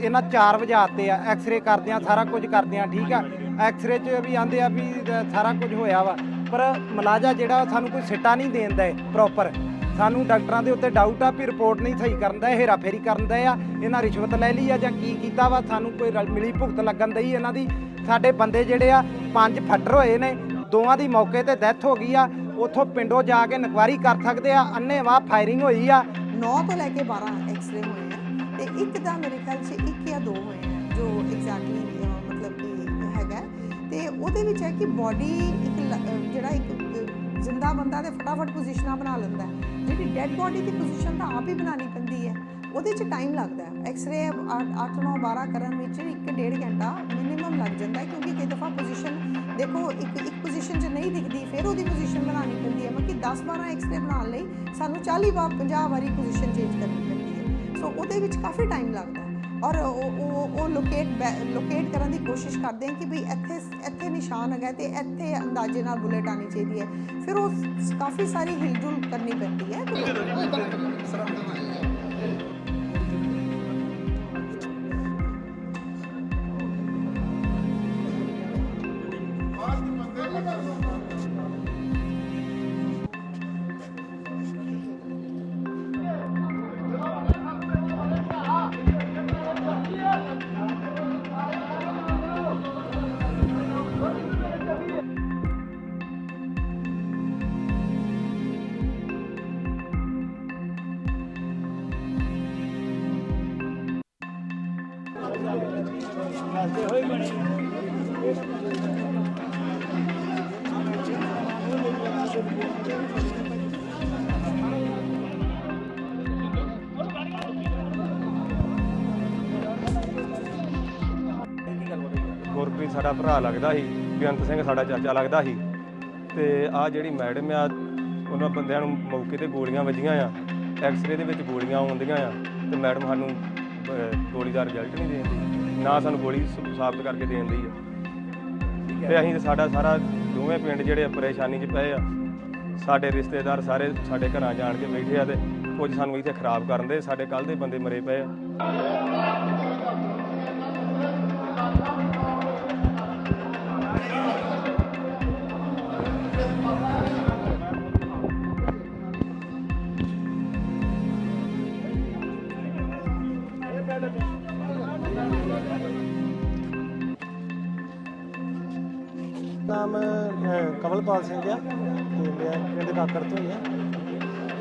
ਇਹਨਾਂ 4 ਵਜਾਤੇ ਆ ਐਕਸ-ਰੇ ਕਰਦੇ ਆ, ਸਾਰਾ ਕੁਝ ਕਰਦੇ ਆ, ਠੀਕ ਆ? ਐਕਸ-ਰੇ 'ਚ ਵੀ ਆਂਦੇ ਆ ਵੀ ਸਾਰਾ ਕੁਝ ਹੋਇਆ ਵਾ। ਪਰ ਮਲਾਜਾ ਜਿਹੜਾ ਸਾਨੂੰ ਕੋਈ ਸਿੱਟਾ ਨਹੀਂ ਦੇਂਦਾ ਪ੍ਰੋਪਰ ਸਾਨੂੰ ਡਾਕਟਰਾਂ ਦੇ ਉੱਤੇ ਡਾਊਟ ਆ ਵੀ ਰਿਪੋਰਟ ਨਹੀਂ ਸਹੀ ਕਰਨ ਦਾ ਹੇਰਾ ਫੇਰੀ ਕਰਨ ਦਾ ਆ, ਇਹਨਾਂ ਰਿਸ਼ਵਤ ਲੈ ਲਈ ਆ ਜਾਂ ਕੀ ਕੀਤਾ ਵਾ, ਸਾਨੂੰ ਕੋਈ ਰਲ- ਮਿਲੀ ਭੁਗਤ ਲੱਗਣ ਦਈ ਇਹਨਾਂ ਦੀ। ਸਾਡੇ ਬੰਦੇ ਜਿਹੜੇ ਆ, ਪੰਜ ਫੱਟਰ ਹੋਏ ਨੇ, ਦੋਵਾਂ ਦੀ ਮੌਕੇ ਤੇ ਡੈਥ ਹੋ ਗਈ ਆ, ਉਥੋਂ ਪਿੰਡੋਂ ਜਾ ਕੇ ਇਨਕੁਆਇਰੀ ਕਰ ਸਕਦੇ ਆ ਅੰਨੇਵਾਹ ਫਾਇਰਿੰਗ ਹੋਈ ਆ। 9 ਤੋਂ ਲੈ ਕੇ 12 ਐਕਸਰੇ ਹੋਏ ਤੇ ਇੱਕ ਦਾ ਮੇਰੇ ਖਿਆਲ 'ਚ ਇੱਕ ਜਾਂ ਦੋ ਹੋਏ ਆ, ਜੋ ਐਗਜ਼ੈਕਟਲੀ ਮਤਲਬ ਕਿ ਹੈਗਾ। ਤੇ ਉਹਦੇ ਵਿੱਚ ਹੈ ਕਿ ਬਾਡੀ ਇੱਕ ਲ- ਜਿਹੜਾ ਇੱਕ ਜ਼ਿੰਦਾ ਬੰਦਾ ਤੇ ਫਟਾਫਟ ਪੋਜੀਸ਼ਨਾਂ ਬਣਾ ਲੈਂਦਾ ਜਿਹੜੀ ਡੈੱਡ ਬਾਡੀ ਦੀ ਪੋਜੀਸ਼ਨ ਤਾਂ ਆਪ ਹੀ ਬਣਾਉਣੀ ਪੈਂਦੀ ਹੈ। ਉਹਦੇ 'ਚ ਟਾਈਮ ਲੱਗਦਾ ਹੈ। ਐਕਸ-ਰੇ 8 9 12 ਕਰਨ ਵਿੱਚ ਇੱਕ ਡੇਢ ਘੰਟਾ ਮਿਨੀਮਮ ਲੱਗ ਜਾਂਦਾ ਹੈ, ਕਿਉਂਕਿ ਕਈ ਦਫਾ ਪੋਜੀਸ਼ਨ ਦੇਖੋ, ਇੱਕ ਇੱਕ ਪੋਜੀਸ਼ਨ 'ਚ ਨਹੀਂ ਦਿਖਦੀ, ਫਿਰ ਉਹਦੀ ਪੋਜੀਸ਼ਨ ਬਣਾਉਣੀ ਪੈਂਦੀ ਹੈ। ਮਤਲਬ ਕਿ 10 12 ਐਕਸ-ਰੇ ਬਣਾਉਣ ਲਈ ਸਾਨੂੰ 40 ਵਾਰ 50 ਵਾਰੀ ਪੋਜੀਸ਼ਨ ਚੇਂਜ ਕਰਨੀ ਪੈਂਦੀ ਸੋ ਉਹਦੇ ਵਿੱਚ ਕਾਫੀ ਟਾਈਮ ਲੱਗਦਾ। ਹੈ ਔਰ ਉਹ ਉਹ ਉਹ ਲੋਕੇਟ ਲੋਕੇਟ ਕਰਨ ਦੀ ਕੋਸ਼ਿਸ਼ ਕਰਦੇ ਹਾਂ ਕਿ ਵੀ ਇੱਥੇ ਇੱਥੇ ਨਿਸ਼ਾਨ ਹੈਗਾ ਤੇ ਇੱਥੇ ਅੰਦਾਜ਼ੇ ਨਾਲ ਬੁਲੇਟ ਆਣੀ ਚਾਹੀਦੀ ਹੈ। ਫਿਰ ਉਹ ਕਾਫੀ ਸਾਰੀ ਹਿਲਜੁਲ ਕਰਨੀ ਪੈਂਦੀ ਹੈ। ਗੁਰਪ੍ਰੀਤ ਸਾਡਾ ਭਰਾ ਲੱਗਦਾ ਸੀ ਬੇਅੰਤ ਸਿੰਘ ਸਾਡਾ ਚਾਚਾ ਲੱਗਦਾ ਸੀ। ਤੇ ਆ ਜਿਹੜੀ ਮੈਡਮ ਆ ਉਹਨਾਂ ਬੰਦਿਆਂ ਨੂੰ ਮੌਕੇ ਤੇ ਗੋਲੀਆਂ ਵੱਜੀਆਂ ਆ ਐਕਸ-ਰੇ ਦੇ ਵਿੱਚ ਗੋਲੀਆਂ ਆਉਂਦੀਆਂ ਆ ਤੇ ਮੈਡਮ ਸਾਨੂੰ ਅਹ, ਗੋਲੀ ਦਾ ਰਿਜ਼ਲਟ ਨਹੀਂ ਦਿੰਦੀ ਨਾ ਸਾਨੂੰ ਗੋਲੀ ਸ- ਸਾਬਤ ਕਰਕੇ ਦੇਂਦੀ ਆ। ਤੇ ਅਸੀਂ ਤੇ ਸਾਡਾ ਸਾਰਾ ਦੋਵੇਂ ਪਿੰਡ ਜਿਹੜੇ ਆ ਪਰੇਸ਼ਾਨੀ 'ਚ ਪਏ ਆ। ਸਾਡੇ ਰਿਸ਼ਤੇਦਾਰ ਸਾਰੇ ਸਾਡੇ ਘਰਾਂ ਜਾਣ ਕੇ ਬੈਠੇ ਆ ਤੇ ਕੁਝ ਸਾਨੂੰ ਇੱਥੇ ਖਰਾਬ ਕਰਨ ਦੇ ਸਾਡੇ ਕੱਲ ਦੇ ਬੰਦੇ ਮਰੇ ਪਏ ਆ। ਨਾਮ ਅਹ, ਕਮਲਪਾਲ ਸਿੰਘ ਆ ਤੇ ਮੈਂ ਪਿੰਡ ਕਾਕੜ ਤੋਂ ਹੀ ਆ।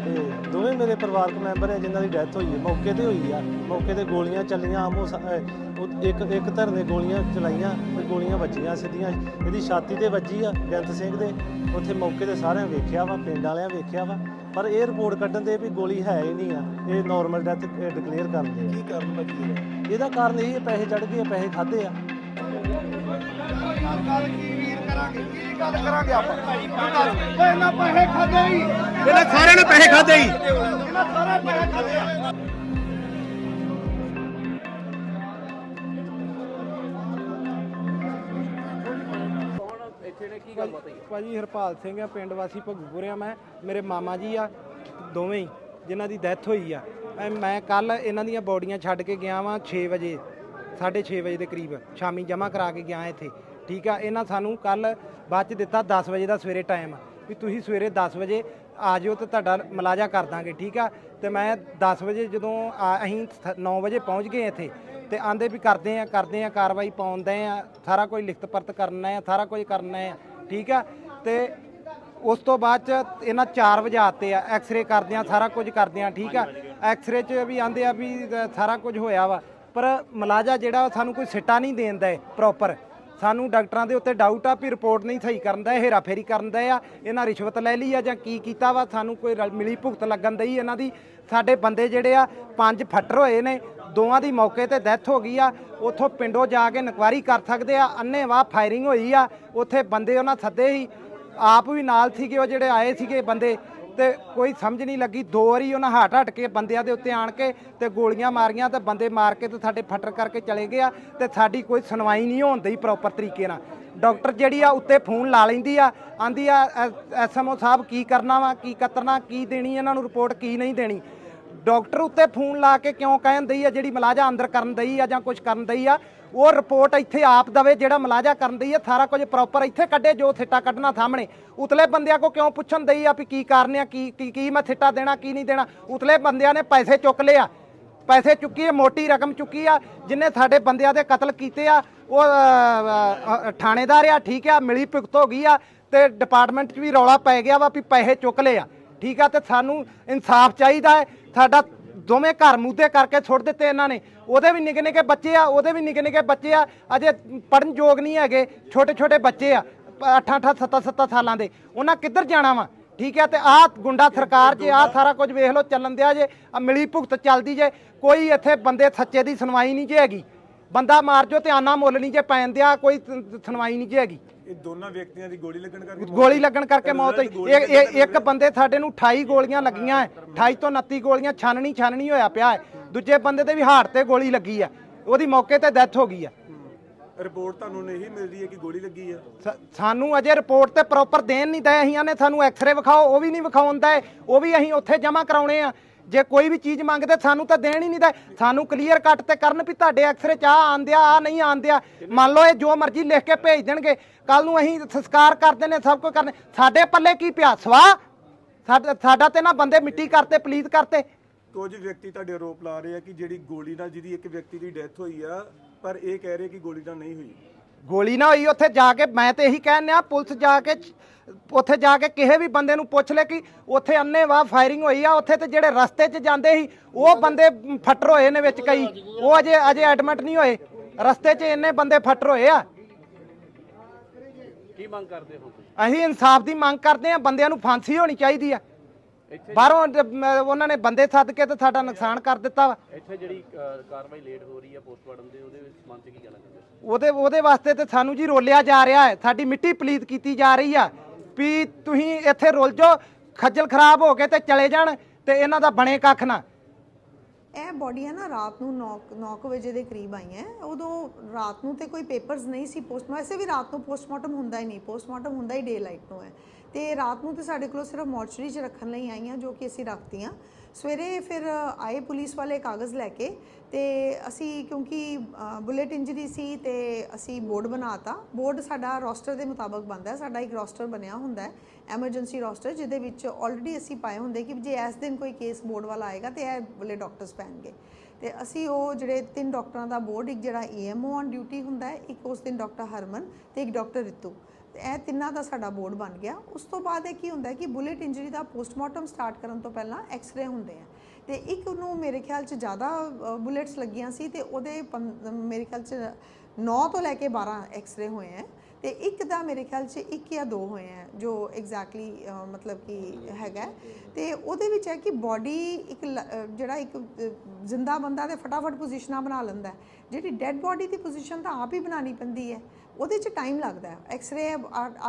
ਤੇ ਦੋਵੇਂ ਮੇਰੇ ਪਰਿਵਾਰਕ ਮੈਂਬਰ ਆ ਜਿਨ੍ਹਾਂ ਦੀ ਡੈਥ ਹੋਈ ਹੈ ਮੌਕੇ ਤੇ ਹੋਈ ਆ। ਮੌਕੇ ਤੇ ਗੋਲੀਆਂ ਚੱਲੀਆਂ ਆਮੋ ਸਾ- ਅਹ, ਉਹ ਇੱਕ ਇੱਕ ਧਰ ਨੇ ਗੋਲੀਆਂ ਚਲਾਈਆਂ ਤੇ ਗੋਲੀਆਂ ਵੱਜੀਆਂ ਸਿੱਧੀਆਂ। ਇਹਦੀ ਛਾਤੀ ਤੇ ਵੱਜੀ ਆ ਬੇਅੰਤ ਸਿੰਘ ਦੇ। ਉੱਥੇ ਮੌਕੇ ਤੇ ਸਾਰਿਆਂ ਵੇਖਿਆ ਵਾ ਪਿੰਡ ਵਾਲਿਆਂ ਵੇਖਿਆ ਵਾ। ਪਰ ਇਹ ਰਿਪੋਰਟ ਕੱਢਣ ਦੇ ਵੀ ਗੋਲੀ ਹੈ ਹੀ ਨਹੀਂ ਆ। ਇਹ ਨਾਰਮਲ ਡੈਥ ਡਿਕਲੇਅਰ ਕਰਦੇ ਆ। ਕੀ ਕਾਰਨ ਵੱਜੀ ਇਹਦਾ? ਕਾਰਨ ਇਹ ਪੈਸੇ ਚੜ ਗਏ ਆ, ਪੈਸੇ ਖਾਦੇ ਆ। ਇਹਨਾਂ ਸਾਰਿਆਂ ਨੇ ਪੈਸੇ ਖਾਦੇ ਹੀ। ਭਾਜੀ ਹਰਪਾਲ ਸਿੰਘ ਆ ਪਿੰਡ ਵਾਸੀ ਭਗੂਪੁਰਿਆ ਮੈਂ। ਮੇਰੇ ਮਾਮਾ ਜੀ ਆ ਦੋਵੇਂ ਹੀ ਜਿਨ੍ਹਾਂ ਦੀ ਡੈਥ ਹੋਈ ਆ। ਐ ਮੈਂ ਕੱਲ ਇਹਨਾਂ ਦੀਆਂ ਬੋਡੀਆਂ ਛੱਡ ਕੇ ਗਿਆ ਵਾਂ 6 ਵਜੇ 6:30 ਵਜੇ ਦੇ ਕਰੀਬ। ਸ਼ਾਮੀ ਜਮ੍ਹਾਂ ਕਰਾ ਕੇ ਗਿਆ ਇੱਥੇ। ਠੀਕ ਆ, ਇਹਨਾਂ ਸਾਨੂੰ ਕੱਲ ਬਾਅਦ ਚ ਦਿੱਤਾ 10 ਵਜੇ ਦਾ ਸਵੇਰੇ ਟਾਈਮ ਵੀ ਤੁਸੀਂ ਸਵੇਰੇ 10 ਵਜੇ ਆ ਜਿਓ ਤੇ ਤੁਹਾਡਾ ਮਲਾਜਾ ਕਰ ਦਾਂਗੇ, ਠੀਕ ਆ। ਤੇ ਮੈਂ 10 ਵਜੇ ਜਦੋਂ ਆ- ਅਸੀਂ 9 ਵਜੇ ਪਹੁੰਚ ਗਏ ਇੱਥੇ ਤੇ ਆਂਦੇ ਵੀ ਕਰਦੇ ਆ ਕਰਦੇ ਆ, ਕਾਰਵਾਈ ਪਾਉਂਦੇ ਆ, ਸਾਰਾ ਕੁਝ ਲਿਖਤ ਪਰਤ ਕਰਨਾ ਆ, ਸਾਰਾ ਕੁਝ ਕਰਨਾ ਆ, ਠੀਕ ਆ। ਤੇ ਉਸ ਤੋਂ ਬਾਅਦ ਚ ਇਹਨਾਂ 4 ਆਤੇ ਆ ਐਕਸ-ਰੇ ਕਰਦੇ ਆ, ਸਾਰਾ ਕੁਝ ਕਰਦੇ ਆ, ਠੀਕ ਆ। ਐਕਸ-ਰੇ 'ਚ ਵੀ ਆਂਦੇ ਆ ਵੀ, ਸਾਰਾ ਕੁਝ ਹੋਇਆ ਵਾ, ਪਰ ਮਲਾਜਾ ਜਿਹੜਾ ਉਹ ਸਾਨੂੰ ਕੋਈ ਸਿੱਟਾ ਨਹੀਂ ਦੇਂਦਾ ਪ੍ਰੋਪਰ ਸਾਨੂੰ ਡਾਕਟਰਾਂ ਦੇ ਉੱਤੇ ਡਾਊਟ ਆ ਵੀ ਰਿਪੋਰਟ ਨਹੀਂ ਸਹੀ ਕਰਨ ਦਾ, ਹੇਰਾਫੇਰੀ ਕਰਨ ਦਾ ਆ, ਇਹਨਾਂ ਰਿਸ਼ਵਤ ਲੈ ਲਈ ਆ ਜਾਂ ਕੀ ਕੀਤਾ ਵਾ, ਸਾਨੂੰ ਕੋਈ ਰਲ- ਮਿਲੀ ਭੁਗਤ ਲੱਗਣ ਦਈ ਇਹਨਾਂ ਦੀ। ਸਾਡੇ ਬੰਦੇ ਜਿਹੜੇ ਆ, ਪੰਜ ਫੱਟਰ ਹੋਏ ਨੇ, ਦੋਵਾਂ ਦੀ ਮੌਕੇ ਤੇ ਡੈਥ ਹੋ ਗਈ ਆ, ਉੱਥੋਂ ਪਿੰਡੋਂ ਜਾ ਕੇ ਇਨਕੁਆਇਰੀ ਕਰ ਸਕਦੇ ਆ ਅੰਨੇਵਾਹ ਫਾਇਰਿੰਗ ਹੋਈ ਆ, ਉੱਥੇ ਬੰਦੇ ਉਹਨਾਂ ਸੱਦੇ ਸੀ, ਆਪ ਵੀ ਨਾਲ ਸੀਗੇ, ਉਹ ਜਿਹੜੇ ਆਏ ਸੀਗੇ ਬੰਦੇ ਤੇ ਕੋਈ ਸਮਝ ਨਹੀਂ ਲੱਗੀ। ਦੋ ਵਾਰੀ ਉਹਨਾਂ ਹਟ ਹਟ ਕੇ ਬੰਦਿਆਂ ਦੇ ਉੱਤੇ ਆਣ ਕੇ ਤੇ ਗੋਲੀਆਂ ਮਾਰੀਆਂ ਤੇ ਬੰਦੇ ਮਾਰ ਕੇ ਤੇ ਸਾਡੇ ਫੱਟਰ ਕਰਕੇ ਚਲੇ ਗਏ ਆ ਤੇ ਸਾਡੀ ਕੋਈ ਸੁਣਵਾਈ ਨਹੀਂ ਹੁੰਦੀ ਪ੍ਰੋਪਰ ਤਰੀਕੇ ਨਾਲ। ਡਾਕਟਰ ਜਿਹੜੀ ਆ ਉੱਤੇ ਫੋਨ ਲਾ ਲੈਂਦੀ ਆ, ਆਂਦੀ ਆ ਐਸਐਮਓ ਸਾਹਿਬ ਕੀ ਕਰਨਾ ਵਾ, ਕੀ ਕਤਰਨਾ ਕੀ ਦੇਣੀ ਇਹਨਾਂ ਨੂੰ ਰਿਪੋਰਟ, ਕੀ ਨਹੀਂ ਦੇਣੀ। ਡਾਕਟਰ ਉੱਤੇ ਫੋਨ ਲਾ ਕੇ ਕਿਉਂ ਕਹਿਣ ਦਈ ਆ, ਜਿਹੜੀ ਮਲਾਜਾ ਅੰਦਰ ਕਰਨ ਦਈ ਆ ਜਾਂ ਕੁਝ ਕਰਨ ਦਈ ਆ ਉਹ ਰਿਪੋਰਟ ਇੱਥੇ ਆਪ ਦਵੇ ਜਿਹੜਾ ਮਲਾਜਾ ਕਰਨ ਦਈ ਆ ਸਾਰਾ ਕੁਝ ਪ੍ਰੋਪਰ ਇੱਥੇ ਕੱਢੇ, ਜੋ ਥਿੱਟਾ ਕੱਢਣਾ ਸਾਹਮਣੇ। ਉਤਲੇ ਬੰਦਿਆਂ ਕੋ ਕਿਉਂ ਪੁੱਛਣ ਦਈ ਆ ਵੀ ਕੀ ਕਾਰਨ ਆ, ਕੀ ਕੀ- ਮੈਂ ਥਿੱਟਾ ਦੇਣਾ, ਕੀ ਨਹੀਂ ਦੇਣਾ? ਉਤਲੇ ਬੰਦਿਆਂ ਨੇ ਪੈਸੇ ਚੁੱਕ ਲਏ ਆ। ਪੈਸੇ ਚੁੱਕੀ ਆ, ਮੋਟੀ ਰਕਮ ਚੁੱਕੀ ਆ, ਜਿਨੇ ਸਾਡੇ ਬੰਦਿਆਂ ਦੇ ਕਤਲ ਕੀਤੇ ਆ, ਉਹ ਥਾਣੇਦਾਰ ਆ, ਠੀਕ ਆ, ਮਿਲੀ ਭੁਗਤ ਹੋ ਗਈ ਆ, ਤੇ ਡਿਪਾਰਟਮੈਂਟ 'ਚ ਵੀ ਰੌਲਾ ਪੈ ਗਿਆ ਵਾ ਵੀ ਪੈਸੇ ਚੁੱਕ ਲਏ ਆ। ਠੀਕ ਆ, ਤੇ ਸਾਨੂੰ ਇਨਸਾਫ ਚਾਹੀਦਾ ਹੈ। ਸਾਡਾ ਦੋਵੇਂ ਘਰ ਮੂਧੇ ਕਰਕੇ ਛੁੱਟ ਦਿੱਤੇ ਇਹਨਾਂ ਨੇ। ਉਹਦੇ ਵੀ ਨਿੱਕੇ ਨਿੱਕੇ ਬੱਚੇ ਆ, ਉਹਦੇ ਵੀ ਨਿੱਕੇ ਨਿੱਕੇ ਬੱਚੇ ਆ। ਅਜੇ ਪੜਨ ਯੋਗ ਨਹੀਂ ਹੈਗੇ, ਛੋਟੇ ਛੋਟੇ ਬੱਚੇ ਆ 8 8 7 7 ਸਾਲਾਂ ਦੇ। ਉਹਨਾਂ ਕਿੱਧਰ ਜਾਣਾ ਵਾ? ਠੀਕ ਹੈ ਤੇ ਆਹ ਗੁੰਡਾ ਸਰਕਾਰ ਜੇ, ਆਹ ਸਾਰਾ ਕੁਝ ਵੇਖ ਲਓ, ਚੱਲਣ ਦਿਆ ਜੇ ਮਿਲੀ ਭੁਗਤ ਚੱਲਦੀ ਜੇ। ਕੋਈ ਇੱਥੇ ਬੰਦੇ ਸੱਚੇ ਦੀ ਸੁਣਵਾਈ ਨਹੀਂ ਜੇ ਹੈਗੀ। ਬੰਦਾ ਮਾਰ ਜੋ ਤੇ ਆਨਾ ਮੁੱਲ ਨਹੀਂ ਜੇ ਪੈਣ ਦਿਆ ਕੋਈ ਸੁਣਵਾਈ ਨਹੀਂ ਜੇ ਹੈਗੀ। ਇਹ ਦੋਨਾਂ ਵਿਅਕਤੀਆਂ ਦੀ ਗੋਲੀ ਲੱਗਣ ਕਰਕੇ ਗੋਲੀ ਲੱਗਣ ਕਰਕੇ ਮੌਤ ਹੋਈ। ਇਹ- ਇੱਕ ਬੰਦੇ ਸਾਡੇ ਨੂੰ 28 ਗੋਲੀਆਂ ਲੱਗੀਆਂ ਹੈ 28 ਤੋਂ 29 ਗੋਲੀਆਂ ਛਾਨਣੀ ਛਾਨਣੀ ਹੋਇਆ ਪਿਆ ਹੈ ਦੂਜੇ ਬੰਦੇ ਦੇ ਵੀ ਹਾਰਟ ਤੇ ਗੋਲੀ ਲੱਗੀ ਹੈ ਉਹਦੀ ਮੌਕੇ ਤੇ ਡੈਥ ਹੋ ਗਈ ਹੈ। ਰਿਪੋਰਟ ਤੁਹਾਨੂੰ ਨਹੀਂ ਮਿਲ ਰਹੀ ਹੈ ਕਿ ਗੋਲੀ ਲੱਗੀ ਆ ਸਾਨੂੰ ਅਜੇ ਰਿਪੋਰਟ ਤੇ ਪ੍ਰੋਪਰ ਦੇਣ ਨਹੀਂ ਦਏ ਅਸੀਂ ਨੇ ਸਾਨੂੰ ਐਕਸ-ਰੇ ਵਿਖਾਓ ਉਹ ਵੀ ਨਹੀਂ ਵਿਖਾਉਂਦਾ ਉਹ ਵੀ ਅਸੀਂ ਉੱਥੇ ਜਮ੍ਹਾਂ ਕਰਾਉਣੇ ਆ। ਜੇ ਕੋਈ ਵੀ ਚੀਜ਼ ਮੰਗਦੇ, ਸਾਨੂੰ ਤਾਂ ਦੇਣ ਹੀ ਨਹੀਂ ਦੇ। ਸਾਨੂੰ ਕਲੀਅਰ ਕੱਟ ਤੇ ਕਰਨ ਵੀ ਤੁਹਾਡੇ ਐਕਸ-ਰੇ ਚ ਆ ਆਂਦਿਆ ਆ ਨਹੀਂ ਆਂਦਿਆ ਮੰਨ ਲਓ ਇਹ ਜੋ ਮਰਜ਼ੀ ਲਿਖ ਕੇ ਭੇਜ ਦੇਣਗੇ। ਕੱਲ ਨੂੰ ਅਸੀਂ ਸੰਸਕਾਰ ਕਰਦੇ ਨੇ, ਸਭ ਕੁਝ ਕਰਨੇ ਸਾਡੇ ਪੱਲੇ ਕੀ ਪਿਆ? ਸਵਾ? ਸਾਡਾ ਸਾਡਾ ਤੇ ਨਾ ਬੰਦੇ ਮਿੱਟੀ ਕਰਤੇ ਪਲੀਤ ਕਰਤੇ। ਕੁਝ ਵਿਅਕਤੀ ਤੁਹਾਡੇ ਆਰੋਪ ਲਾ ਰਹੇ ਆ ਕਿ ਜਿਹੜੀ ਗੋਲੀ ਨਾਲ ਜਿਹਦੀ ਇੱਕ ਵਿਅਕਤੀ ਦੀ ਡੈਥ ਹੋਈ ਆ, ਪਰ ਇਹ ਕਹਿ ਰਹੇ ਕਿ ਗੋਲੀ ਨਾਲ ਨਹੀਂ ਹੋਈ। ਗੋਲੀ ਨਾ ਹੋਈ ਉੱਥੇ ਜਾ ਕੇ ਮੈਂ ਤੇ ਇਹੀ ਕਹਿਣ ਆ ਪੁਲਿਸ ਜਾ ਕੇ ਉੱਥੇ ਜਾ ਕੇ ਕਿਸੇ ਵੀ ਬੰਦੇ ਨੂੰ ਪੁੱਛ ਲੈ ਕਿ ਉੱਥੇ ਅੰਨੇਵਾਹ ਫਾਇਰਿੰਗ ਹੋਈ ਆ ਉੱਥੇ ਤੇ ਜਿਹੜੇ ਰਸਤੇ 'ਚ ਜਾਂਦੇ ਸੀ ਉਹ ਬੰਦੇ ਫੱਟਰ ਹੋਏ ਨੇ ਵਿੱਚ ਕਈ ਉਹ ਅਜੇ ਅਜੇ ਐਡਮਿਟ ਨਹੀਂ ਹੋਏ ਰਸਤੇ 'ਚ ਇੰਨੇ ਬੰਦੇ ਫੱਟਰ ਹੋਏ ਆ। ਕੀ ਮੰਗ ਕਰਦੇ ਹੋ ਅਸੀਂ ਇਨਸਾਫ ਦੀ ਮੰਗ ਕਰਦੇ ਆ ਬੰਦਿਆਂ ਨੂੰ ਫਾਂਸੀ ਹੋਣੀ ਚਾਹੀਦੀ ਆ। ਬਾਹਰੋਂ ਮ, ਉਹਨਾਂ ਨੇ ਬੰਦੇ ਸੱਦ ਕੇ ਤੇ ਸਾਡਾ ਨੁਕਸਾਨ ਕਰ ਦਿੱਤਾ ਵਾ। ਇੱਥੇ ਜਿਹੜੀ ਅ, ਕਾਰਵਾਈ ਲੇਟ ਹੋ ਰਹੀ ਹੈ ਪੋਸਟਮਾਰਟਮ ਦੇ ਉਹਦੇ ਵਿੱਚ ਸੰਬੰਧ 'ਚ ਕੀ ਕਹਿਣਾ ਚਾਹੁੰਦੇ? ਹੋ ਉਹਦੇ ਉਹਦੇ ਵਾਸਤੇ ਤੇ ਸਾਨੂੰ ਜੀ ਰੋਲਿਆ ਜਾ ਰਿਹਾ ਹੈ। ਸਾਡੀ ਮਿੱਟੀ ਪਲੀਤ ਕੀਤੀ ਜਾ ਰਹੀ ਆ ਵੀ ਤੁਸੀਂ ਇੱਥੇ ਰੁੱਲ ਜਾਓ ਖੱਜਲ ਖਰਾਬ ਹੋ ਕੇ ਤੇ ਚਲੇ ਜਾਣ ਤੇ ਇਹਨਾਂ ਦਾ ਬਣੇ ਕੱਖ ਨਾ। ਇਹ ਬੋਡੀਆਂ ਨਾ ਰਾਤ ਨੂੰ 9 9 ਵਜੇ ਦੇ ਕਰੀਬ ਆਈਆਂ। ਉਦੋਂ ਰਾਤ ਨੂੰ ਤੇ ਕੋਈ ਪੇਪਰਸ ਨਹੀਂ ਸੀ ਪੋਸਟ ਵੈਸੇ ਵੀ ਰਾਤ ਨੂੰ ਪੋਸਟਮਾਰਟਮ ਹੁੰਦਾ ਹੀ ਨਹੀਂ ਪੋਸਟਮਾਰਟਮ ਹੁੰਦਾ ਹੀ ਡੇ ਲਾਈਟ ਨੂੰ ਹੈ। ਤੇ ਰਾਤ ਨੂੰ ਤੇ ਸਾਡੇ ਕੋਲ ਸਿਰਫ ਮੋਰਚਰੀ 'ਚ ਰੱਖਣ ਲਈ ਆਈਆਂ ਜੋ ਕਿ ਅਸੀਂ ਰੱਖਤੀਆਂ। ਸਵੇਰੇ ਫਿਰ ਆਏ ਪੁਲਿਸ ਵਾਲੇ ਕਾਗਜ਼ ਲੈ ਕੇ ਤੇ ਅਸੀਂ ਕਿਉਂਕਿ ਬੁਲੇਟ ਇੰਜਰੀ ਸੀ ਤੇ ਅਸੀਂ ਬੋਰਡ ਬਣਾਤਾ। ਬੋਰਡ ਸਾਡਾ ਰੋਸਟਰ ਦੇ ਮੁਤਾਬਕ ਬਣਦਾ ਹੈ। ਸਾਡਾ ਇੱਕ ਰੋਸਟਰ ਬਣਿਆ ਹੁੰਦਾ ਹੈ, ਐਮਰਜੈਂਸੀ ਰੋਸਟਰ, ਜਿਹਦੇ ਵਿੱਚ ਆਲਰੇਡੀ ਅਸੀਂ ਪਾਏ ਹੁੰਦੇ ਕਿ ਜੇ ਇਸ ਦਿਨ ਕੋਈ ਕੇਸ ਬੋਰਡ ਵਾਲਾ ਆਏਗਾ ਤੇ ਇਹ ਵਾਲੇ ਡਾਕਟਰਸ ਪੈਣਗੇ। ਤੇ ਅਸੀਂ ਉਹ ਜਿਹੜੇ ਤਿੰਨ ਡਾਕਟਰਾਂ ਦਾ ਬੋਰਡ, ਇੱਕ ਜਿਹੜਾ ਈਐਮਓ ਔਨ ਡਿਊਟੀ ਹੁੰਦਾ ਹੈ, ਇੱਕ ਉਸ ਦਿਨ ਡਾਕਟਰ ਹਰਮਨ ਤੇ ਇੱਕ ਡਾਕਟਰ ਰਿਤੂ। ਤੇ ਇਹ ਤਿੰਨਾਂ ਦਾ ਸਾਡਾ ਬੋਰਡ ਬਣ ਗਿਆ। ਉਸ ਤੋਂ ਬਾਅਦ ਇਹ ਕੀ ਹੁੰਦਾ ਕਿ ਬੁਲੇਟ ਇੰਜਰੀ ਦਾ ਪੋਸਟਮਾਰਟਮ ਸਟਾਰਟ ਕਰਨ ਤੋਂ ਪਹਿਲਾਂ ਐਕਸ-ਰੇ ਹੁੰਦੇ ਆ। ਤੇ ਇੱਕ ਨੂੰ ਮੇਰੇ ਖਿਆਲ 'ਚ ਜ਼ਿਆਦਾ ਬੁਲੇਟਸ ਲੱਗੀਆਂ ਸੀ ਤੇ ਉਹਦੇ ਪੰ- ਮੇਰੇ ਖਿਆਲ 'ਚ 9 ਤੋਂ ਲੈ ਕੇ 12 ਐਕਸ-ਰੇ ਹੋਏ ਆ। ਤੇ ਇੱਕ ਦਾ ਮੇਰੇ ਖਿਆਲ 'ਚ ਇੱਕ ਜਾਂ ਦੋ ਹੋਏ ਆ, ਜੋ ਐਗਜ਼ੈਕਟਲੀ ਮਤਲਬ ਕਿ ਹੈਗਾ। ਹੈ। ਤੇ ਉਹਦੇ ਵਿੱਚ ਹੈ ਕਿ ਬਾਡੀ ਇੱਕ ਲ- ਜਿਹੜਾ ਇੱਕ ਜ਼ਿੰਦਾ ਬੰਦਾ ਤੇ ਫਟਾਫਟ ਪੋਜੀਸ਼ਨਾਂ ਬਣਾ ਲੈਂਦਾ। ਜਿਹੜੀ ਡੈੱਡ ਬਾਡੀ ਦੀ ਪੋਜੀਸ਼ਨ ਤਾਂ ਆਪ ਹੀ ਬਣਾਉਣੀ ਪੈਂਦੀ ਹੈ। ਉਹਦੇ 'ਚ ਟਾਈਮ ਲੱਗਦਾ ਹੈ। ਐਕਸ-ਰੇ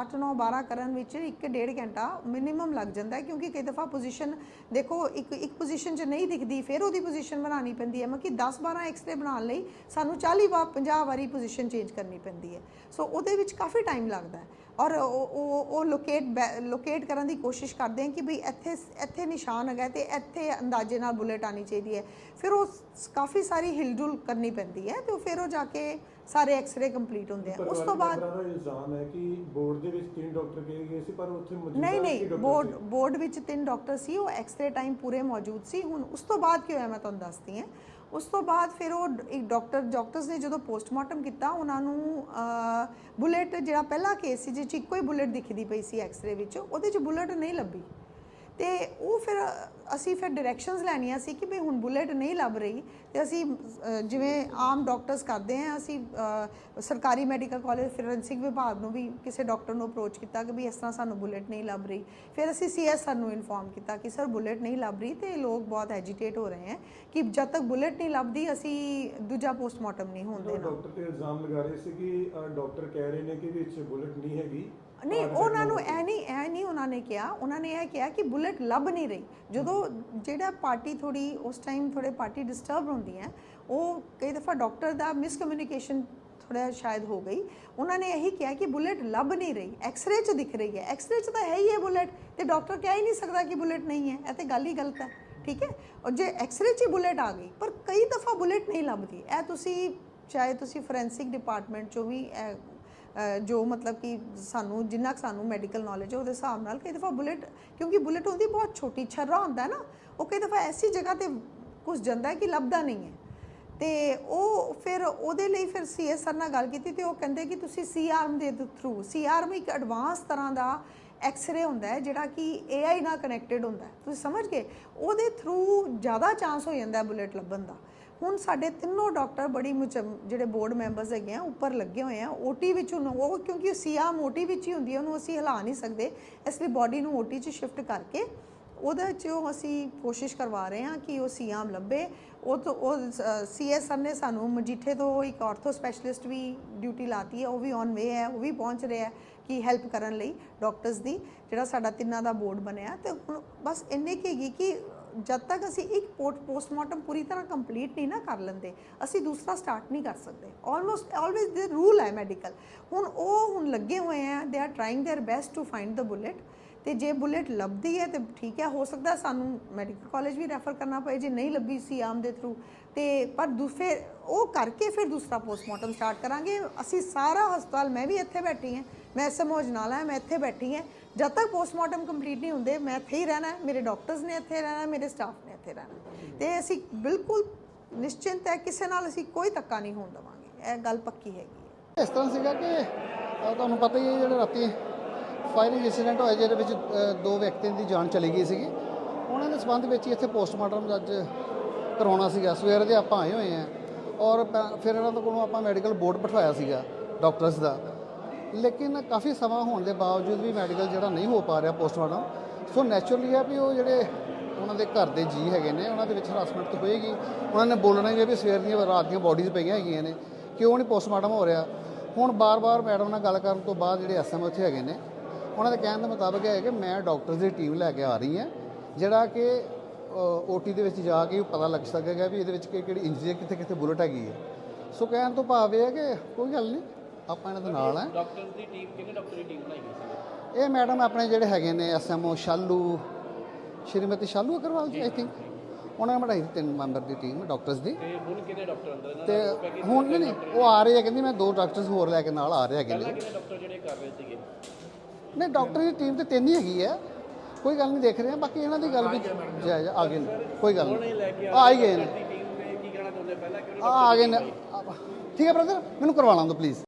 8 9 12 ਕਰਨ ਵਿੱਚ 1.5 ਘੰਟਾ ਮਿਨੀਮਮ ਲੱਗ ਜਾਂਦਾ ਹੈ, ਕਿਉਂਕਿ ਕਈ ਦਫਾ ਪੋਜੀਸ਼ਨ ਦੇਖੋ, ਇੱਕ ਇੱਕ ਪੋਜੀਸ਼ਨ 'ਚ ਨਹੀਂ ਦਿਖਦੀ, ਫਿਰ ਉਹਦੀ ਪੋਜੀਸ਼ਨ ਬਣਾਉਣੀ ਪੈਂਦੀ ਹੈ। ਮਤਲਬ ਕਿ 10 12 ਐਕਸ-ਰੇ ਬਣਾਉਣ ਲਈ ਸਾਨੂੰ 40 ਵਾਰ 50 ਵਾਰੀ ਪੋਜੀਸ਼ਨ ਚੇਂਜ ਕਰਨੀ ਪੈਂਦੀ ਹੈ। ਸੋ ਉਹਦੇ ਵਿੱਚ ਕਾਫੀ ਟਾਈਮ ਲੱਗਦਾ ਹੈ। ਔਰ ਉਹ ਉਹ ਲੋਕੇਟ ਲੋਕੇਟ ਕਰਨ ਦੀ ਕੋਸ਼ਿਸ਼ ਕਰਦੇ ਹਾਂ ਕਿ ਭਈ ਇੱਥੇ ਇੱਥੇ ਨਿਸ਼ਾਨ ਹੈਗਾ ਤੇ ਇੱਥੇ ਅੰਦਾਜ਼ੇ ਨਾਲ ਬੁਲੇਟ ਆਣੀ ਚਾਹੀਦੀ ਹੈ। ਫਿਰ ਉਹ ਕਾਫੀ ਸਾਰੀ ਹਿਲਜੁਲ ਕਰਨੀ ਪੈਂਦੀ ਹੈ ਤੇ ਫਿਰ ਉਹ ਜਾ ਕੇ ਸਾਰੇ ਐਕਸ-ਰੇ ਕੰਪਲੀਟ ਹੁੰਦੇ ਆ। ਉਸ ਤੋਂ ਬਾਅਦ ਇਲਜ਼ਾਮ ਹੈ ਕਿ ਬੋਰਡ ਦੇ ਵਿੱਚ ਤਿੰਨ ਡਾਕਟਰ ਕਹੇ ਗਏ ਸੀ ਪਰ ਉੱਥੇ ਮੌਜੂਦਾ ਨਹੀਂ ਨਹੀਂ ਬੋਰਡ। ਬੋਰਡ ਵਿੱਚ ਤਿੰਨ ਡਾਕਟਰ ਸੀ ਉਹ ਐਕਸ-ਰੇ ਟਾਈਮ ਪੂਰੇ ਮੌਜੂਦ ਸੀ। ਹੁਣ ਉਸ ਤੋਂ ਬਾਅਦ ਕੀ ਹੋਇਆ ਮੈਂ ਤੁਹਾਨੂੰ ਦੱਸਦੀ ਹਾਂ। ਉਸ ਤੋਂ ਬਾਅਦ ਫਿਰ ਉਹ ਇੱਕ ਡਾਕਟਰ ਡਾਕਟਰਸ ਨੇ ਜਦੋਂ ਪੋਸਟਮਾਰਟਮ ਕੀਤਾ, ਉਹਨਾਂ ਨੂੰ ਬੁਲੇਟ ਜਿਹੜਾ ਪਹਿਲਾ ਕੇਸ ਸੀ ਜਿਹ 'ਚ ਇੱਕੋ ਹੀ ਬੁਲੇਟ ਦਿਖਦੀ ਪਈ ਸੀ ਐਕਸ-ਰੇ ਵਿੱਚ, ਉਹਦੇ 'ਚ ਬੁਲੇਟ ਨਹੀਂ ਲੱਭੀ। ਤੇ ਉਹ ਫਿਰ ਅਸੀਂ ਫਿਰ ਡਾਇਰੈਕਸ਼ਨਸ ਲੈਣੀਆਂ ਸੀ ਕਿ ਵੀ ਹੁਣ ਬੁਲੇਟ ਨਹੀਂ ਲੱਭ ਰਹੀ ਤੇ ਅਸੀਂ ਜਿਵੇਂ ਆਮ ਡਾਕਟਰਸ ਕਰਦੇ ਆ ਅਸੀਂ ਸਰਕਾਰੀ ਮੈਡੀਕਲ ਕਾਲਜ ਫੋਰੈਂਸਿਕ ਵਿਭਾਗ ਨੂੰ ਵੀ ਕਿਸੇ ਡਾਕਟਰ ਨੂੰ ਅਪਰੋਚ ਕੀਤਾ ਕਿ ਵੀ ਇਸ ਤਰ੍ਹਾਂ ਸਾਨੂੰ ਬੁਲੇਟ ਨਹੀਂ ਲੱਭ ਰਹੀ। ਫਿਰ ਅਸੀਂ ਸੀਐਸਆਰ ਨੂੰ ਇਨਫੋਰਮ ਕੀਤਾ ਕਿ ਸਰ ਬੁਲੇਟ ਨਹੀਂ ਲੱਭ ਰਹੀ ਤੇ ਲੋਕ ਬਹੁਤ ਐਜੀਟੇਟ ਹੋ ਰਹੇ ਹੈ ਕਿ ਜਦ ਤੱਕ ਬੁਲੇਟ ਨਹੀਂ ਲੱਭਦੀ ਅਸੀਂ ਦੂਜਾ ਪੋਸਟਮਾਰਟਮ ਨਹੀਂ ਹੋਣ ਦੇਣਾ। ਡਾਕਟਰ ਤੇ ਇਲਜ਼ਾਮ ਲਗਾ ਰਹੇ ਸੀ ਕਿ ਡਾਕਟਰ ਕਹਿ ਰਹੇ ਨੇ ਕਿ ਵਿੱਚ ਬੁਲਟ ਨਹੀਂ ਹੈਗੀ ਨਹੀਂ ਉਹਨਾਂ ਨੂੰ ਉਹਨਾਂ ਨੇ ਕਿਹਾ ਉਹਨਾਂ ਨੇ ਇਹ ਕਿਹਾ ਕਿ ਬੁਲੇਟ ਲੱਭ ਨਹੀਂ ਰਹੀ। ਜਦੋਂ ਜਿਹੜਾ ਪਾਰਟੀ ਥੋੜੀ ਉਸ ਟਾਈਮ ਥੋੜੇ ਪਾਰਟੀ ਡਿਸਟਰਬ ਹੁੰਦੀ ਹੈ ਉਹ ਕਈ ਦਫਾ ਡਾਕਟਰ ਦਾ ਮਿਸਕਮਿਊਨੀਕੇਸ਼ਨ ਥੋੜਾ ਸ਼ਾਇਦ ਹੋ ਗਈ। ਉਹਨਾਂ ਨੇ ਇਹੀ ਕਿਹਾ ਕਿ ਬੁਲੇਟ ਲੱਭ ਨਹੀਂ ਰਹੀ ਐਕਸ-ਰੇ 'ਚ ਦਿਖ ਰਹੀ ਹੈ। ਐਕਸ-ਰੇ 'ਚ ਤਾਂ ਹੈ ਹੀ ਹੈ ਬੁਲੇਟ ਤੇ ਡਾਕਟਰ ਕਹਿ ਹੀ ਨਹੀਂ ਸਕਦਾ ਕਿ ਬੁਲੇਟ ਨਹੀਂ ਹੈ। ਇਹ ਤੇ ਗੱਲ ਹੀ ਗਲਤ ਹੈ ਠੀਕ ਹੈ? ਔਰ ਜੇ ਐਕਸ-ਰੇ 'ਚ ਬੁਲੇਟ ਆ ਗਈ ਪਰ ਕਈ ਦਫਾ ਬੁਲੇਟ ਨਹੀਂ ਲੱਭਦੀ। ਇਹ ਤੁਸੀਂ ਚਾਹੇ ਤੁਸੀਂ ਫੋਰੈਂਸਿਕ ਡਿਪਾਰਟਮੈਂਟ ਚੋਂ ਵੀ ਇਹ, ਜੋ ਮਤਲਬ ਕਿ ਸਾਨੂੰ ਜਿੰਨਾ ਕੁ ਸਾਨੂੰ ਮੈਡੀਕਲ ਨੌਲੇਜ ਹੈ, ਉਹਦੇ ਹਿਸਾਬ ਨਾਲ ਕਈ ਦਫਾ ਬੁਲੇਟ ਕਿਉਂਕਿ ਬੁਲੇਟ ਹੁੰਦੀ ਬਹੁਤ ਛੋਟੀ ਛੱਰਾ ਹੁੰਦਾ ਹੈ ਨਾ, ਉਹ ਕਈ ਦਫਾ ਐਸੀ ਜਗ੍ਹਾ ਤੇ ਘੁਸ ਜਾਂਦਾ ਕਿ ਲੱਭਦਾ ਨਹੀਂ ਹੈ। ਤੇ ਉਹ ਫਿਰ ਉਹਦੇ ਲਈ ਫਿਰ ਸੀਐਸ ਸਰ ਨਾਲ ਗੱਲ ਕੀਤੀ ਤੇ ਉਹ ਕਹਿੰਦੇ ਕਿ ਤੁਸੀਂ ਸੀ ਆਰਮ ਦੇ ਥਰੂ ਸੀ ਆਰਮ ਇੱਕ ਐਡਵਾਂਸ ਤਰ੍ਹਾਂ ਦਾ ਐਕਸ-ਰੇ ਹੁੰਦਾ ਹੈ, ਜਿਹੜਾ ਕਿ ਏਆਈ ਨਾਲ ਕਨੈਕਟਡ ਹੁੰਦਾ ਤੁਸੀਂ ਸਮਝ ਗਏ? ਉਹਦੇ ਥਰੂ ਜ਼ਿਆਦਾ ਚਾਂਸ ਹੋ ਜਾਂਦਾ ਬੁਲੇਟ ਲੱਭਣ ਦਾ। ਹੁਣ ਸਾਡੇ ਤਿੰਨੋਂ ਡਾਕਟਰ ਬੜੀ ਮੁਚ- ਜਿਹੜੇ ਬੋਰਡ ਮੈਂਬਰਸ ਹੈਗੇ ਆ, ਉੱਪਰ ਲੱਗੇ ਹੋਏ ਆ ਓਟੀ ਵਿੱਚ ਉਹਨੂੰ ਉਹ ਕਿਉਂਕਿ ਸੀਆਮ ਓਟੀ ਵਿੱਚ ਹੀ ਹੁੰਦੀ ਹੈ ਉਹਨੂੰ ਅਸੀਂ ਹਿਲਾ ਨਹੀਂ ਸਕਦੇ, ਇਸ ਲਈ ਬਾਡੀ ਨੂੰ ਓਟੀ 'ਚ ਸ਼ਿਫਟ ਕਰਕੇ ਉਹਦੇ 'ਚ ਅਸੀਂ ਕੋਸ਼ਿਸ਼ ਕਰਵਾ ਰਹੇ ਹਾਂ ਕਿ ਉਹ ਸੀਆਮ ਲੱਭੇ। ਉਹ ਤੋਂ, ਉਹ ਸੀਐਸ ਸਰ ਨੇ ਸਾਨੂੰ ਮਜੀਠੇ ਤੋਂ ਇੱਕ ਆਰਥੋ ਸਪੈਸ਼ਲਿਸਟ ਵੀ ਡਿਊਟੀ ਲਾਤੀ ਹੈ, ਉਹ ਵੀ ਔਨ ਵੇ ਹੈ, ਉਹ ਵੀ ਪਹੁੰਚ ਰਿਹਾ ਹੈ ਕਿ ਹੈਲਪ ਕਰਨ ਲਈ ਡਾਕਟਰਸ ਦੀ, ਜਿਹੜਾ ਸਾਡਾ ਤਿੰਨਾਂ ਦਾ ਬੋਰਡ ਬਣਿਆ। ਤੇ ਹੁਣ ਬਸ ਇੰਨੇ ਕੀ ਹੈਗੀ ਕਿ ਜਦ ਤੱਕ ਅਸੀਂ ਇੱਕ ਪੋਸਟ ਪੋਸਟਮਾਰਟਮ ਪੂਰੀ ਤਰ੍ਹਾਂ ਕੰਪਲੀਟ ਨਹੀਂ ਨਾ ਕਰ ਲੈਂਦੇ ਅਸੀਂ ਦੂਸਰਾ ਸਟਾਰਟ ਨਹੀਂ ਕਰ ਸਕਦੇ ਆਲਮੋਸਟ ਆਲਵੇਜ਼ ਦੇ ਰੂਲ ਹੈ ਮੈਡੀਕਲ ਹੁਣ ਉਹ ਹੁਣ ਲੱਗੇ ਹੋਏ ਆ they are trying their best to find the bullet ਤੇ ਜੇ ਬੁਲੇਟ ਲੱਭਦੀ ਹੈ ਤੇ ਠੀਕ ਹੈ ਹੋ ਸਕਦਾ ਸਾਨੂੰ ਮੈਡੀਕਲ ਕਾਲਜ ਵੀ ਰੈਫਰ ਕਰਨਾ ਪਏ ਜੇ ਨਹੀਂ ਲੱਭੀ ਸੀ ਆਮ ਦੇ ਥਰੂ ਤੇ ਪਰ ਦੂਸਰੇ ਉਹ ਕਰਕੇ ਫਿਰ ਦੂਸਰਾ ਪੋਸਟਮਾਰਟਮ ਸਟਾਰਟ ਕਰਾਂਗੇ ਅਸੀਂ ਸਾਰਾ ਹਸਪਤਾਲ ਮੈਂ ਵੀ ਇੱਥੇ ਬੈਠੀ ਹਾਂ ਮੈਂ ਐਸਐਮਓ ਜਨਾਲਾ ਮੈਂ ਇੱਥੇ ਬੈਠੀ ਹਾਂ ਜਦ ਤੱਕ ਪੋਸਟਮਾਰਟਮ ਕੰਪਲੀਟ ਨਹੀਂ ਹੁੰਦੇ, ਮੈਂ ਇੱਥੇ ਹੀ ਰਹਿਣਾ ਮੇਰੇ ਡਾਕਟਰਸ ਨੇ ਇੱਥੇ ਰਹਿਣਾ ਮੇਰੇ ਸਟਾਫ ਨੇ ਇੱਥੇ ਰਹਿਣਾ ਹੈ। ਤੇ ਅਸੀਂ ਬਿਲਕੁਲ ਨਿਸ਼ਚਿੰਤ ਹੈ, ਕਿਸੇ ਨਾਲ ਅਸੀਂ ਕੋਈ ਧੱਕਾ ਨਹੀਂ ਹੋਣ ਦੇਵਾਂਗੇ। ਇਹ ਗੱਲ ਪੱਕੀ ਹੈਗੀ ਹੈ। ਇਸ ਤਰ੍ਹਾਂ ਸੀਗਾ ਕਿ ਤੁਹਾਨੂੰ ਪਤਾ ਹੀ ਹੈ ਜਿਹੜੇ ਰਾਤੀ ਫਾਇਰਿੰਗ ਇਨਸੀਡੈਂਟ ਹੋਇਆ, ਜਿਹਦੇ ਵਿੱਚ ਦੋ ਵਿਅਕਤੀਆਂ ਦੀ ਜਾਨ ਚਲੀ ਗਈ ਸੀਗੀ। ਉਹਨਾਂ ਦੇ ਸੰਬੰਧ ਵਿੱਚ ਹੀ ਇੱਥੇ ਪੋਸਟਮਾਰਟਮ ਅੱਜ ਕਰਾਉਣਾ ਸੀਗਾ। ਸਵੇਰ ਦੇ ਆਪਾਂ ਆਏ ਹੋਏ ਆ ਔਰ ਫਿਰ ਇਹਨਾਂ ਦੇ ਕੋਲੋਂ ਆਪਾਂ ਮੈਡੀਕਲ ਬੋਰਡ ਬਿਠਾਇਆ ਸੀਗਾ, ਡਾਕਟਰਸ ਦਾ। ਲੇਕਿਨ ਕਾਫੀ ਸਮਾਂ ਹੋਣ ਦੇ ਬਾਵਜੂਦ ਵੀ ਮੈਡੀਕਲ ਜਿਹੜਾ ਨਹੀਂ ਹੋ ਪਾ ਰਿਹਾ ਪੋਸਟਮਾਰਟਮ ਸੋ ਨੈਚੁਰਲੀ ਹੈ ਵੀ ਉਹ ਜਿਹੜੇ ਉਹਨਾਂ ਦੇ ਘਰ ਦੇ ਜੀ ਹੈਗੇ ਨੇ, ਉਹਨਾਂ ਦੇ ਵਿੱਚ ਹਰਾਸਮੈਂਟ ਤਾਂ ਹੋਏਗੀ। ਉਹਨਾਂ ਨੇ ਬੋਲਣਾ ਹੀ ਹੈ ਵੀ ਸਵੇਰ ਦੀਆਂ ਰਾਤ ਦੀਆਂ ਬੋਡੀਜ਼ ਪਈਆਂ ਹੈਗੀਆਂ ਨੇ, ਕਿਉਂ ਨਹੀਂ ਪੋਸਟਮਾਰਟਮ ਹੋ ਰਿਹਾ? ਹੁਣ ਬਾਰ-ਬਾਰ ਮੈਡਮ ਨਾਲ ਗੱਲ ਕਰਨ ਤੋਂ ਬਾਅਦ ਜਿਹੜੇ ਐਸਐਮ ਉੱਥੇ ਹੈਗੇ ਨੇ, ਉਹਨਾਂ ਦੇ ਕਹਿਣ ਦੇ ਮੁਤਾਬਕ ਇਹ ਹੈ ਕਿ ਮੈਂ ਡਾਕਟਰਸ ਦੀ ਟੀਮ ਲੈ ਕੇ ਆ ਰਹੀ ਹਾਂ, ਜਿਹੜਾ ਕਿ ਓਟੀ ਦੇ ਵਿੱਚ ਜਾ ਕੇ ਪਤਾ ਲੱਗ ਸਕੇਗਾ ਵੀ ਇਹਦੇ ਵਿੱਚ ਕਿਹੜੀ ਇੰਜਰੀ ਕਿੱਥੇ ਕਿੱਥੇ ਬੁਲਟ ਹੈਗੀ ਹੈ। ਸੋ ਕਹਿਣ ਤੋਂ ਭਾਵ ਇਹ ਹੈ ਕਿ ਕੋਈ ਗੱਲ ਨਹੀਂ ਆਪਾਂ ਇਹਨਾਂ ਦੇ ਨਾਲ ਹੈ ਡਾਕਟਰ ਦੀ ਟੀਮ ਕਿਹਨੇ ਡਾਕਟਰ ਟੀਮ ਬਣਾਈ ਗਈ ਸੀ? ਇਹ ਮੈਡਮ ਆਪਣੇ ਜਿਹੜੇ ਹੈਗੇ ਨੇ SMO Shalu Shrimati Shalu Agarwal ji I think ਉਹਨਾਂ ਨੇ ਬਣਾਈ ਸੀ ਤਿੰਨ ਮੈਂਬਰ ਦੀ ਟੀਮ ਡਾਕਟਰਸ ਦੀ। ਤੇ ਹੁਣ ਕਿਹਨੇ ਡਾਕਟਰ ਅੰਦਰ? ਤੇ ਹੁਣ ਨਹੀਂ ਨਹੀਂ ਉਹ ਆ ਰਹੇ ਆ ਕਹਿੰਦੀ ਮੈਂ ਦੋ ਡਾਕਟਰਸ ਹੋਰ ਲੈ ਕੇ ਨਾਲ ਆ ਰਹੇ ਹੈਗੇ ਨੇ। ਕਿਹਨੇ ਡਾਕਟਰ ਜਿਹੜੇ ਕਰ ਰਹੇ ਸੀਗੇ? ਨਹੀਂ ਡਾਕਟਰ ਦੀ ਟੀਮ ਤੇ ਤਿੰਨ ਹੀ ਹੈਗੀ ਹੈ ਕੋਈ ਗੱਲ ਨਹੀਂ ਦੇਖ ਰਹੇ ਆ। ਬਾਕੀ ਇਹਨਾਂ ਦੀ ਗੱਲ ਵੀ ਜਾਇਜ਼ ਆ ਗਏ ਕੋਈ ਗੱਲ ਨਹੀਂ। ਆ ਗਏ ਨੇ। ਆ ਆ ਗਏ ਨੇ। ਆ- ਠੀਕ ਹੈ ਬ੍ਰਦਰ ਮੈਨੂੰ ਕਰਵਾ ਲਾਂ ਦੋ ਪਲੀਜ਼